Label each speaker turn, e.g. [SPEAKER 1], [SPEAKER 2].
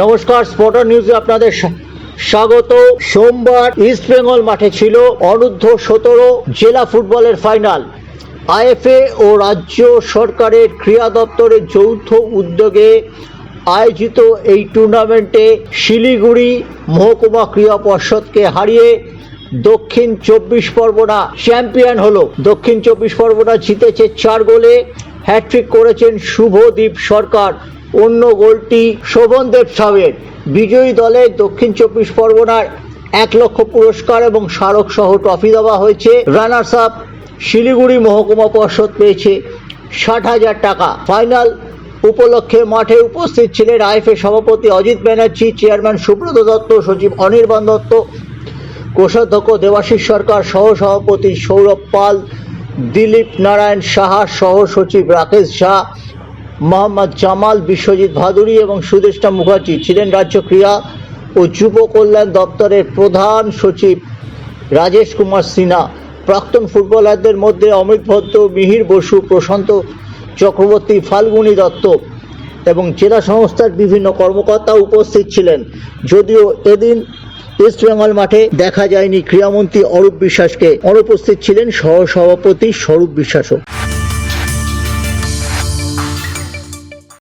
[SPEAKER 1] নমস্কার স্পটার নিউজে আপনাদের স্বাগত। সোমবার ইস্ট বেঙ্গল মাঠে ছিল অনূর্ধ্ব সতেরো জেলা ফুটবলের ফাইনাল আইএফএ ও রাজ্য সরকারের ক্রীড়া দপ্তরের যৌথ উদ্যোগে আয়োজিত এই টুর্নামেন্টে শিলিগুড়ি মহকুমা ক্রীড়া পর্ষদকে হারিয়ে দক্ষিণ চব্বিশ পরগনা চ্যাম্পিয়ন হলো। দক্ষিণ চব্বিশ পরগনা জিতেছে চার গোলে হ্যাট্রিক করেছেন শুভদীপ সরকার। অন্য গোলটি শোভনদেব সাহের বিজয়ী দলে দক্ষিণ চব্বিশ পরগনার এক লক্ষ পুরস্কার এবং স্মারক সহ ট্রফি দেওয়া হয়েছে। রানার্স আপ শিলিগুড়ি মহকুমা পর্ষদ পেয়েছে ষাট হাজার টাকা। ফাইনাল উপলক্ষে মাঠে উপস্থিত ছিলেন আইএফএ সভাপতি অজিত ব্যানার্জি, চেয়ারম্যান সুব্রত দত্ত, সচিব অনির্বাণ দত্ত, কোষাধ্যক্ষ দেবাশিস সরকার সহ সভাপতি সৌরভ পাল, দিলীপ নারায়ণ সাহা সহ সচিব রাকেশ ঝা মোহাম্মদ জামাল, বিশ্বজিৎ ভাদুরী এবং সুদেষ্টা মুখার্জি ছিলেন রাজ্য ক্রীড়া ও যুব কল্যাণ দপ্তরের প্রধান সচিব রাজেশ কুমার সিনহা। প্রাক্তন ফুটবলারদের মধ্যে অমিত ভদ্র মিহির বসু, প্রশান্ত চক্রবর্তী, ফাল্গুনী দত্ত এবং জেলা সংস্থার বিভিন্ন কর্মকর্তা উপস্থিত ছিলেন। যদিও এদিন ইস্ট বেঙ্গল মাঠে দেখা যায়নি ক্রীড়ামন্ত্রী অরূপ বিশ্বাসকে। অনুপস্থিত ছিলেন সহ সভাপতি স্বরূপ বিশ্বাসও।